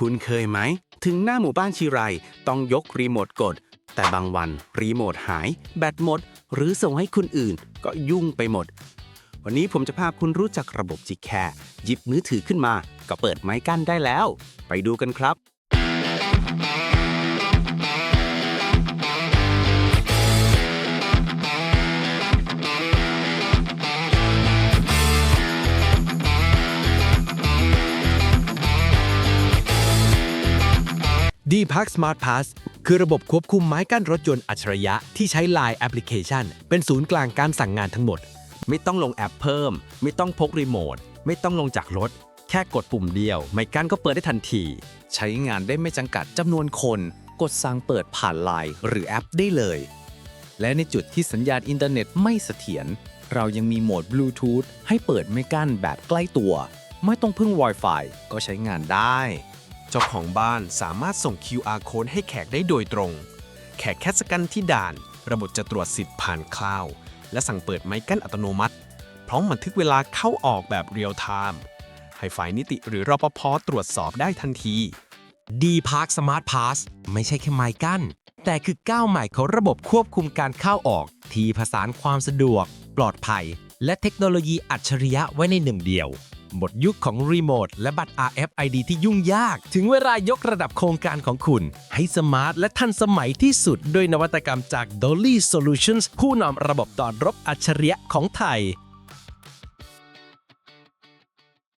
คุณเคยไหม ถึงหน้าหมู่บ้านชีไร ต้องยกรีโมทกด แต่บางวันรีโมทหาย แบตหมด หรือส่งให้คนอื่น ก็ยุ่งไปหมด วันนี้ผมจะพาคุณรู้จักระบบจิแคร์หยิบมือถือขึ้นมา ก็เปิดไม้กั้นได้แล้ว ไปดูกันครับ d p a r k Smart Pass คือระบบควบคุมไม้กั้นรถยนต์อัจฉริยะที่ใช้ Line Application เป็นศูนย์กลางการสั่งงานทั้งหมด ไม่ต้องลงแอปเพิ่ม ไม่ต้องพกรีโมท ไม่ต้องลงจากรถ แค่กดปุ่มเดียว ไมค์กั้นก็เปิดได้ทันที ใช้งานได้ไม่จำกัดจำนวนคน กดสั่งเปิดผ่านไลน์หรือแอปได้เลย และในจุดที่สัญญาณอินเทอร์เน็ตไม่เสถียรเรายังมีโหมดบลูทูธให้เปิดไม่กั้นแบบใกล้ตัว ไม่ต้องพึ่ง Wi-Fi ก็ใช้งานได้ จ้าของบ้านสามารถส่ง QR code ให้แขกได้โดยตรง แขกแคสกันที่ด่าน ระบบจะตรวจสิทธิ์ผ่านคลาวและสั่งเปิดไม้กั้นอัตโนมัติ พร้อมบันทึกเวลาเข้าออกแบบเรียลไทม์ให้ฝ่ายนิติหรือรปภตรวจสอบได้ทันที d p a r k Smart Pass ไม่ใช่แค่ไม้กั้น แต่คือก้าวใหม่ของระบบควบคุมการเข้าออก ที่ผสานความสะดวก ปลอดภัย และเทคโนโลยีอัจฉริยะไว้ในหนึ่งเดียว หมดยุคของรีโมทและบัตร RFID ที่ยุ่งยาก ถึงเวลายกระดับโครงการของคุณ ให้สมาร์ทและทันสมัยที่สุด ด้วยนวัตกรรมจาก Dolly Solutions ผู้นำระบบต่อรบอัจฉริยะของไทย